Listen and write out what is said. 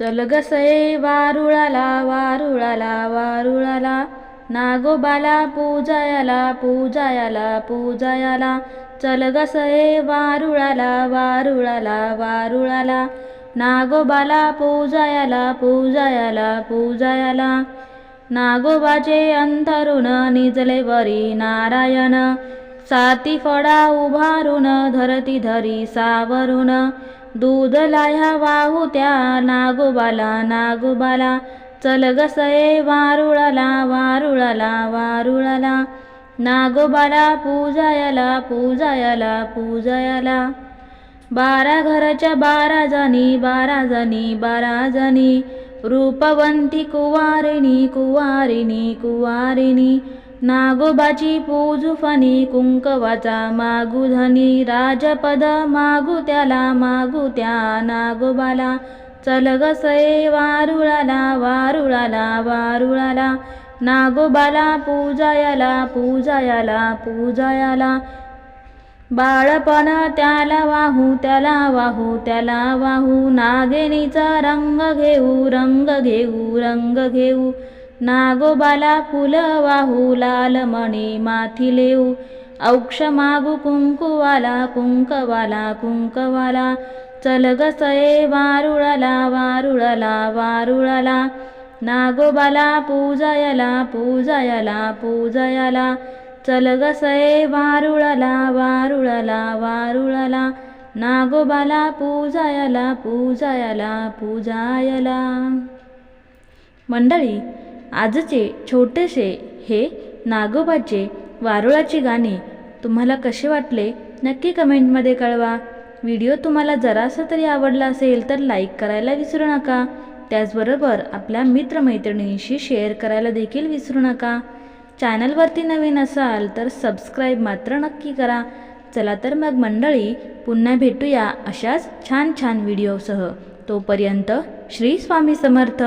चल गसये वारुळाला वारुळाला वारुळाला. नागोबाला पूजायाला पूजायाला पूजायाला. चल गसये वारुळाला वारुळाला वारुळाला. नागोबाला पूजायाला पूजायाला पूजायाला. नागोबाचे अंतरुण निजले वरी नारायण. साती फडा उभारून धरती धरी सावरून. दूध लाह्या वाहू त्या नागोबाला नागोबाला. चल गसये वारुळाला वारुळाला वारुळाला. नागोबाला पूजायाला पूजायाला पूजायाला. बारा घराच्या बारा जणी बारा जणी बारा जणी. रूपवंती कुवारिणी कुवारिणी कुवारिणी. नागोबाची पूजफणी कुंकवाचा मागू धनी राजपद मागू त्याला मागू त्या नागोबाला. चल ग वारुळाला वारुळाला वारुळाला. नागोबाला पूजायाला पूजायाला पूजायाला. बाळपण त्याला वाहू त्याला वाहू त्याला वाहू. नागिनीचा रंग घेऊ रंग घेऊ रंग घेऊ. नागोबाला फुल वाहू लाल मणी माथी लेऊ औक्ष मागू कुंकुवाला कुंकवाला कुंकवाला चल ग सये वारुळाला वारुळाला वारुळाला नागोबाला पूजायाला पूजायाला पूजायाला चल ग सये वारुळाला वारुळाला वारुळाला नागोबाला पूजायाला पूजायाला पूजायला मंडळी आजचे छोटेसे हे नागोबाचे वारुळाचे गाणे तुम्हाला कसे वाटले नक्की कमेंटमध्ये कळवा. व्हिडिओ तुम्हाला जरासा तरी आवडला असेल तर लाईक करायला विसरू नका. त्याचबरोबर आपल्या मित्रमैत्रिणींशी शेअर करायला देखील विसरू नका. चॅनलवरती नवीन असाल तर सबस्क्राईब मात्र नक्की करा. चला तर मग मंडळी पुन्हा भेटूया अशाच छान छान व्हिडिओसह. तोपर्यंत श्री स्वामी समर्थ.